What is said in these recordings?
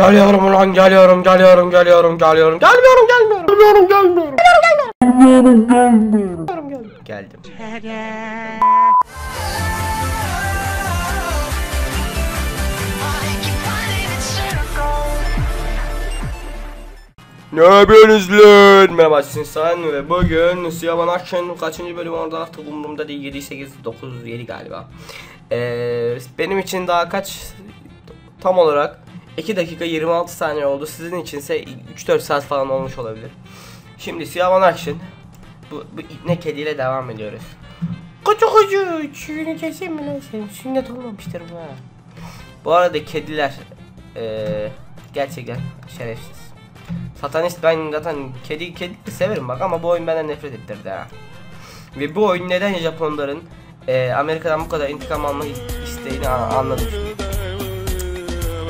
Geliyorum ulan geliyorum geliyorum geliyorum geliyorum. Gelmiyorum gelmiyorum. Gelmiyorum gelmiyorum. Gelmiyorum gelmiyorum gelmiyorum geldim. Ne yapıyorsunuz lan? Merhaba Sinsan ve bugün Siyaman Action kaçıncı bölüm orada artık umurumda değil. 7 8 9 7 galiba. Ee, benim için daha kaç? Tam olarak 2 dakika 26 saniye oldu. Sizin içinse 3-4 saat falan olmuş olabilir. Şimdi Siyaman Action bu, bu ipne kediyle devam ediyoruz. Koca koca çiğini keseyim mi lan senin? Sünnet olmamıştır bu ha. Bu arada kediler ee, gerçekten şerefsiz. Satanist ben zaten kedi kedi severim bak ama bu oyun benden nefret ettirdi ha. Ve bu oyun neden Japonların e, Amerika'dan bu kadar intikam alma isteğini anladım.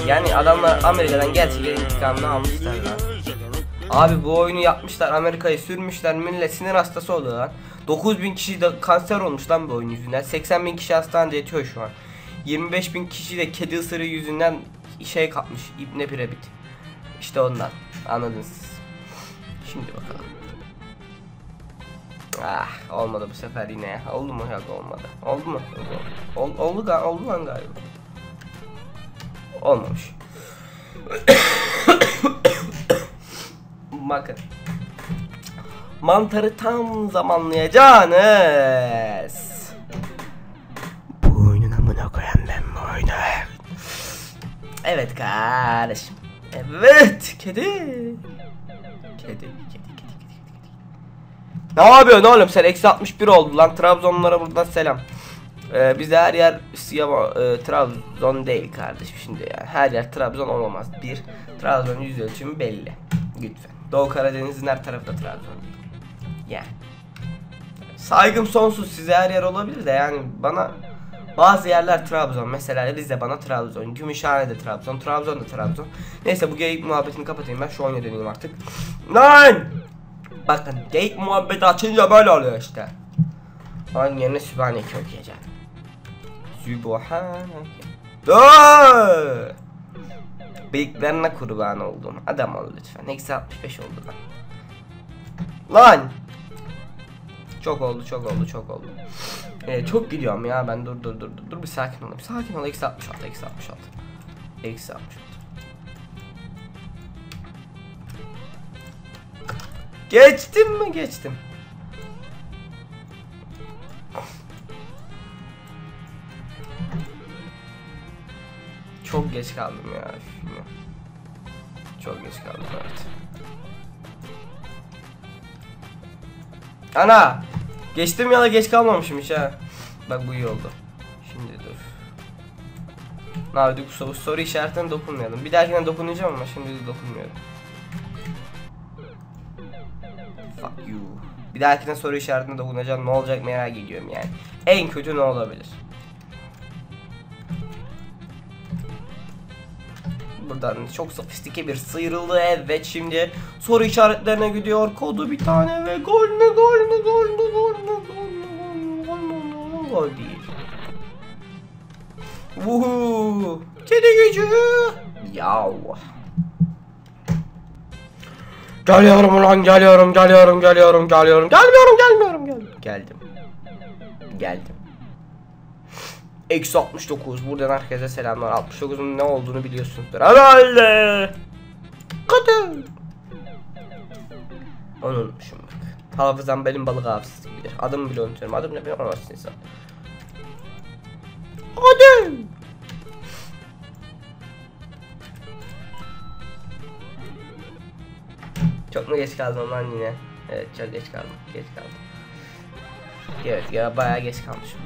Yani adamlar Amerika'dan gerçekten intikamını almışlar lan. Abi bu oyunu yapmışlar Amerika'yı sürmüşler millet sinir hastası oldu lan. 9000 kişi de kanser olmuş lan bu oyun yüzünden. 80 bin kişi hastanede yatıyor şu an. 25 bin kişi de kedi ısırığı yüzünden şey kapmış İbne Piramit. İşte ondan. Anladınız. Şimdi bakalım. Ah olmadı bu sefer yine. Oldu mu? Yok olmadı. Oldu mu? Oldu, Ol, oldu, oldu lan galiba. Olmamış. Bakın. Mantarı tam zamanlayacağınız. Bu oyunun amına koyan ben bu oyunu. Evet kardeşim. Evet kedi. Kedi. Ne yapıyorsun oğlum sen eksi 61 oldu lan Trabzonlara buradan selam. Ee, bizde her yer siyah e, Trabzon değil kardeşim şimdi yani her yer Trabzon olamaz. Bir Trabzon yüz ölçümü belli. Lütfen. Doğu Karadeniz'in her tarafı da Trabzon. Yani. Saygım sonsuz size her yer olabilir de yani bana bazı yerler Trabzon mesela Rize bana Trabzon Gümüşhane de Trabzon Trabzon da Trabzon Neyse bu geyik muhabbetini kapatayım ben şu oyuna döneyim artık Lan Bakın geyik muhabbeti açınca böyle oluyor işte Onun yerine Sübhaneke okuyacağım Sübhaneke Dur Bıyıklarına kurban oldum adam ol lütfen Eksi 65 oldu lan Lan çok oldu çok oldu çok oldu. Ee, çok gidiyorum ya ben dur dur dur dur dur bir sakin ol. Bir sakin ol eksi 66 eksi 66. Eksi 66. Geçtim mi geçtim. Geç kaldım ya. Çok geç kaldım evet. Ana! Geçtim ya da geç kalmamışım hiç ha. Bak bu iyi oldu. Şimdi dur. Ne yapıyorduk soru, soru işaretine dokunmayalım. Bir dahakine dokunacağım ama şimdi dokunmuyorum. Fuck you. Bir dahakine soru işaretine dokunacağım. Ne olacak merak ediyorum yani. En kötü ne olabilir? Buradan çok sofistike bir sıyrıldı. Evet şimdi soru işaretlerine gidiyor. Kodu bir tane ve gol mü gol mü gol mü gol mü gol mü gol mü gol mü gol değil. Vuhu! Kedi gücü! Yav. Geliyorum ulan geliyorum geliyorum geliyorum geliyorum. Gelmiyorum gelmiyorum gel geldim. Geldim. Eksi 69. Buradan herkese selamlar. 69'un ne olduğunu biliyorsunuzdur. Herhalde. Kadın. Onu unutmuşum bak. Hafızam benim balık hafızası gibidir. Adımı bile unutuyorum. Adım ne bilemezsin insan. Hadi. Çok mu geç kaldım lan yine? Evet çok geç kaldım. Geç kaldım. Evet ya bayağı geç kalmışım.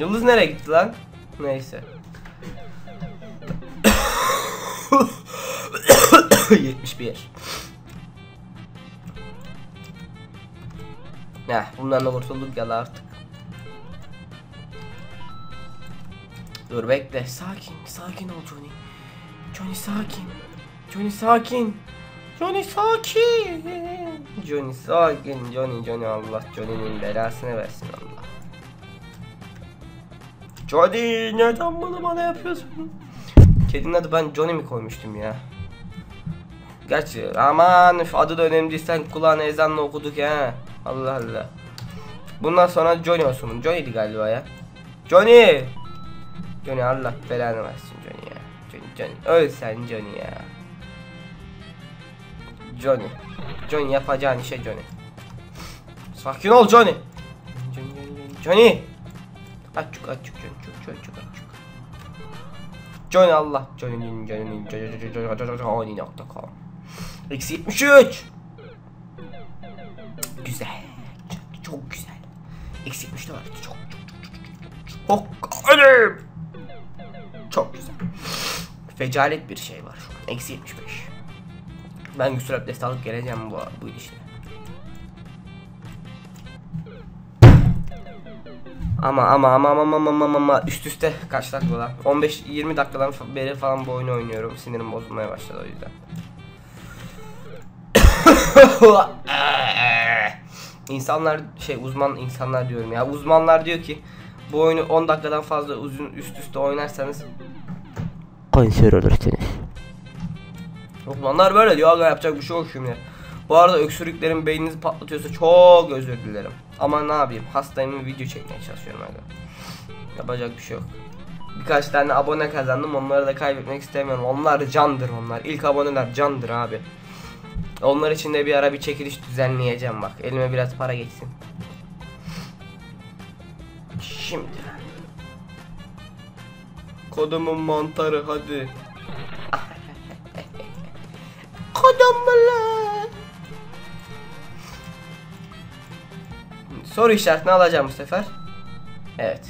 Yıldız nereye gitti lan? Neyse. 71. Heh, bundan da kurtulduk ya artık. Dur bekle. Sakin, sakin ol Johnny. Johnny sakin. Johnny sakin. Johnny sakin. Johnny sakin. Johnny Johnny Allah Johnny'nin belasını versin Allah. Johnny neden bunu bana yapıyorsun? Kedinin adı ben Johnny mi koymuştum ya? Gerçi aman adı da önemli değil sen kulağına ezanla okuduk ya. Allah Allah. Bundan sonra Johnny olsun. Johnny'di galiba ya. Johnny! Johnny Allah belanı versin Johnny ya. Johnny Johnny. Öl sen Johnny ya. Johnny. Johnny yapacağın işe Johnny. Sakin ol Johnny. Johnny Johnny Johnny. Açık açık çok çok açık. Johnny Allah. Johnny Johnny Johnny Johnny Johnny Johnny.com Eksi 73. Güzel. Çok, çok güzel. Eksi 74. Çok çok çok çok çok önemli. Çok güzel. Fecalet bir şey var şu an. Eksi 75. Ben güçlü abdest alıp geleceğim bu, bu ilişkide. Ama ama ama ama ama ama ama üst üste kaç dakika lan? 15-20 dakikadan beri falan bu oyunu oynuyorum. Sinirim bozulmaya başladı o yüzden. İnsanlar şey uzman insanlar diyorum ya. Uzmanlar diyor ki bu oyunu 10 dakikadan fazla uzun üst üste oynarsanız Kanser olursunuz. Uzmanlar böyle diyor aga yapacak bir şey yok şimdi. Bu arada öksürüklerim beyninizi patlatıyorsa çok özür dilerim. Ama ne yapayım hastayım video çekmeye çalışıyorum aga. Yapacak bir şey yok. Birkaç tane abone kazandım onları da kaybetmek istemiyorum. Onlar candır onlar. İlk aboneler candır abi. Onlar için de bir ara bir çekiliş düzenleyeceğim bak. Elime biraz para geçsin. Şimdi. Kodumun mantarı hadi. Kodumun Soru işaretini alacağım bu sefer. Evet.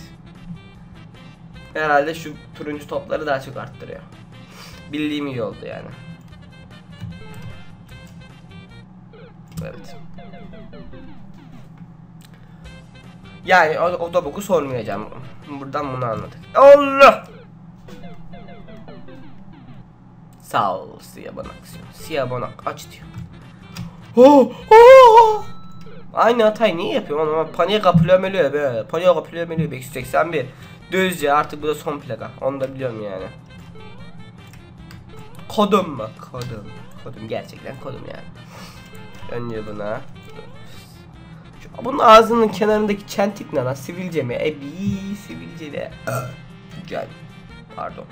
Herhalde şu turuncu topları daha çok arttırıyor. Bildiğim iyi oldu yani. Evet. Yani o, o da boku sormayacağım. Buradan bunu anladık. Allah! Sağ ol siyah banak. Siyah banak aç diyor. Oh, oh! Aynı hatayı niye yapıyorum ama paniğe kapılıyorum ölüyor be. Paniğe kapılıyorum ölüyor. 581. Düzce artık bu da son plaka. Onu da biliyorum yani. Kodum mu? Kodum. Kodum gerçekten kodum yani. Önce buna. Şu- Bunun ağzının kenarındaki çentik ne lan? Sivilce mi? E bir sivilce de. Güzel. Pardon.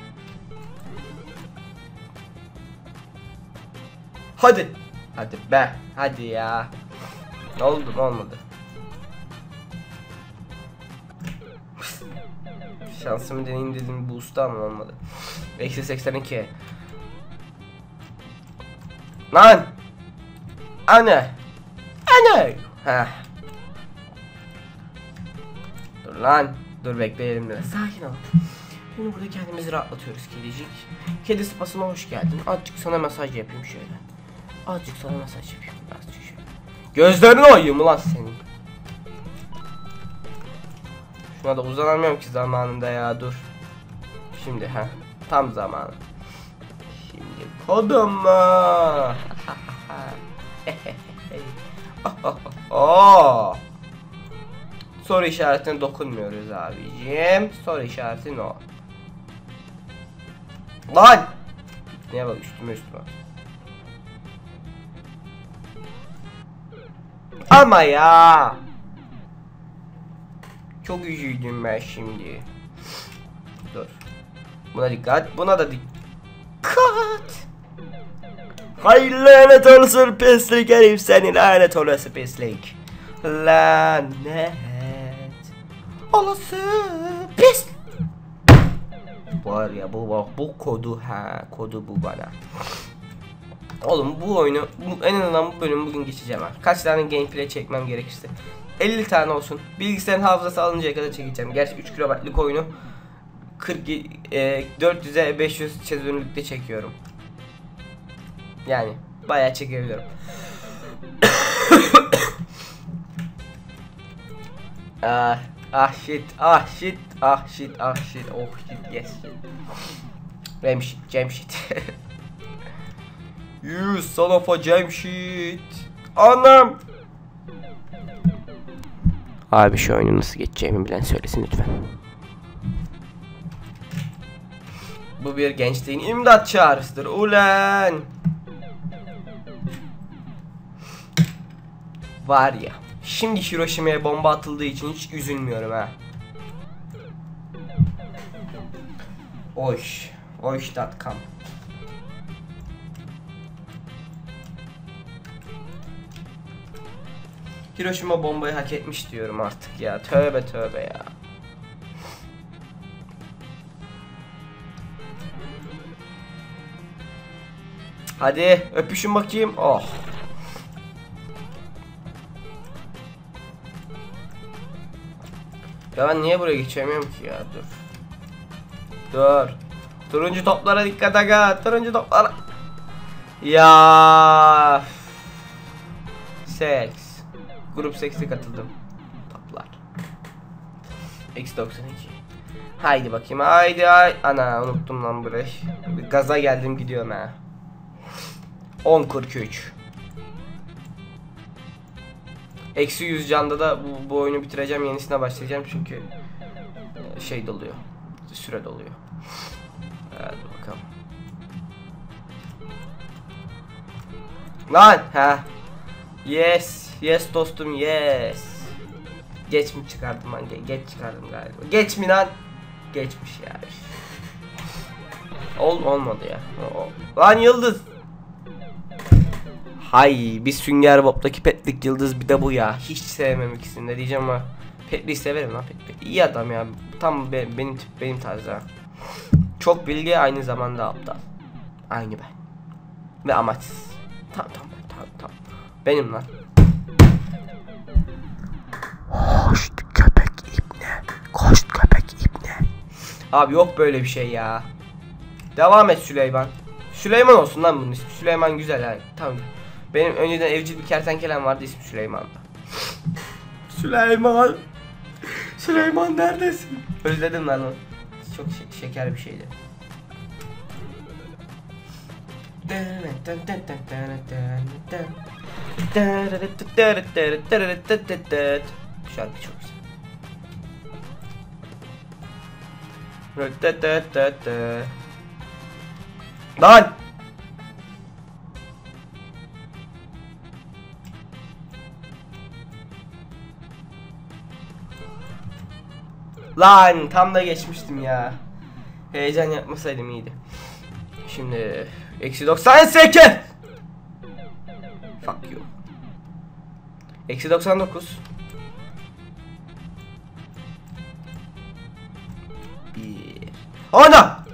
Hadi. Hadi be. Hadi ya. Oldu olmadı. Şansımı deneyim dedim boost'ta ama olmadı. Eksi 82. Lan! Anne! Anne! Heh. Dur lan. Dur bekleyelim biraz. Sakin ol. Şimdi burada kendimizi rahatlatıyoruz kedicik. Kedi spasına hoş geldin. Azıcık sana masaj yapayım şöyle. Azıcık sana masaj yapayım. Azıcık. Gözlerini oyayım ulan senin. Şuna da uzanamıyorum ki zamanında ya dur. Şimdi ha tam zamanı. Şimdi kodum mu? Oo. Soru işaretine dokunmuyoruz abicim. Soru işareti no. Lan! Niye bak üstüme üstüme. Ama ya. Çok üzüldüm ben şimdi. Dur. Buna dikkat. Buna da dikkat. Hay lanet olsun pislik herif seni lanet olası pislik. Lanet. Olası pis. Var ya bu bak bu kodu ha kodu bu bana. Oğlum bu oyunu bu, en azından bu bölümü bugün geçeceğim ha. Kaç tane gameplay çekmem gerekirse. 50 tane olsun. Bilgisayarın hafızası alıncaya kadar çekeceğim. Gerçi 3 kilobaytlık oyunu 40 e, 400'e 500 çözünürlükte çekiyorum. Yani bayağı çekebiliyorum. ah, ah shit, ah shit, ah shit, ah shit, oh shit, yes shit. Rem shit, jam shit. you son of a shit. Anam. Abi şu oyunu nasıl geçeceğimi bilen söylesin lütfen. Bu bir gençliğin imdat çağrısıdır. Ulen. Var ya. Şimdi Hiroşima'ya bomba atıldığı için hiç üzülmüyorum ha. Oş. Oş.com Hiroşima bombayı hak etmiş diyorum artık ya. Tövbe tövbe ya. Hadi öpüşün bakayım. Oh. Ya ben niye buraya geçemiyorum ki ya? Dur. Dur. Turuncu toplara dikkat aga. Turuncu toplara. Ya. Seks. Grup seks'e katıldım. Toplar. X92. Haydi bakayım. Haydi hay. Ana unuttum lan burayı. Gaza geldim gidiyorum ha. 10.43 Eksi 100 canda da bu, bu oyunu bitireceğim yenisine başlayacağım çünkü e, şey doluyor süre doluyor Hadi bakalım Lan ha Yes yes dostum yes Geç mi çıkardım lan Ge- geç çıkardım galiba Geç mi lan Geçmiş ya Ol olmadı ya O- Lan yıldız Hay bir Sünger Bob'daki Petlik Yıldız bir de bu ya. Hiç sevmem ikisini de diyeceğim ama Petlik'i severim lan Petlik. İyi adam ya. Tam be- benim tip benim tarzı. Çok bilgi aynı zamanda aptal. Aynı ben. Ve amaçsız. Tamam tamam. Benim lan. Hoş köpek ibne. Koş köpek ibne. Abi yok böyle bir şey ya. Devam et Süleyman. Süleyman olsun lan bunun ismi. Süleyman güzel yani. Tamam. Benim önceden evcil bir kertenkelem vardı ismi Süleyman'dı. Süleyman. Süleyman neredesin? Özledim lan onu. Çok şe- şeker bir şeydi. Şarkı çok güzel. Lan! Lan tam da geçmiştim ya. Heyecan yapmasaydım iyiydi. Şimdi eksi 98. Eksi 99. Bir. Ana!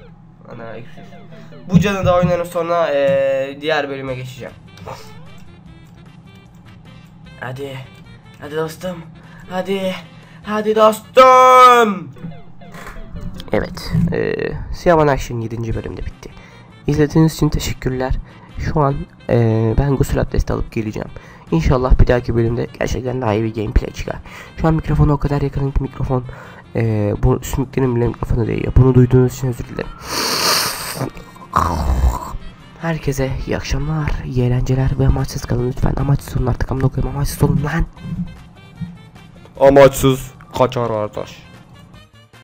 Ana. Bu canı da oynarım sonra eee, diğer bölüme geçeceğim. Hadi. Hadi dostum. Hadi. Hadi dostum. Evet. Eee Siyaman Action 7. bölümde bitti. İzlediğiniz için teşekkürler. Şu an eee, ben gusül abdesti alıp geleceğim. İnşallah bir dahaki bölümde gerçekten daha iyi bir gameplay çıkar. Şu an mikrofonu o kadar yakın ki mikrofon eee bu sümüklerin bile mikrofonu değiyor. Bunu duyduğunuz için özür dilerim. Herkese iyi akşamlar, iyi eğlenceler ve amaçsız kalın lütfen. Amaçsız olun artık amına koyayım amaçsız olun lan. Amaçsız kaçar arkadaş.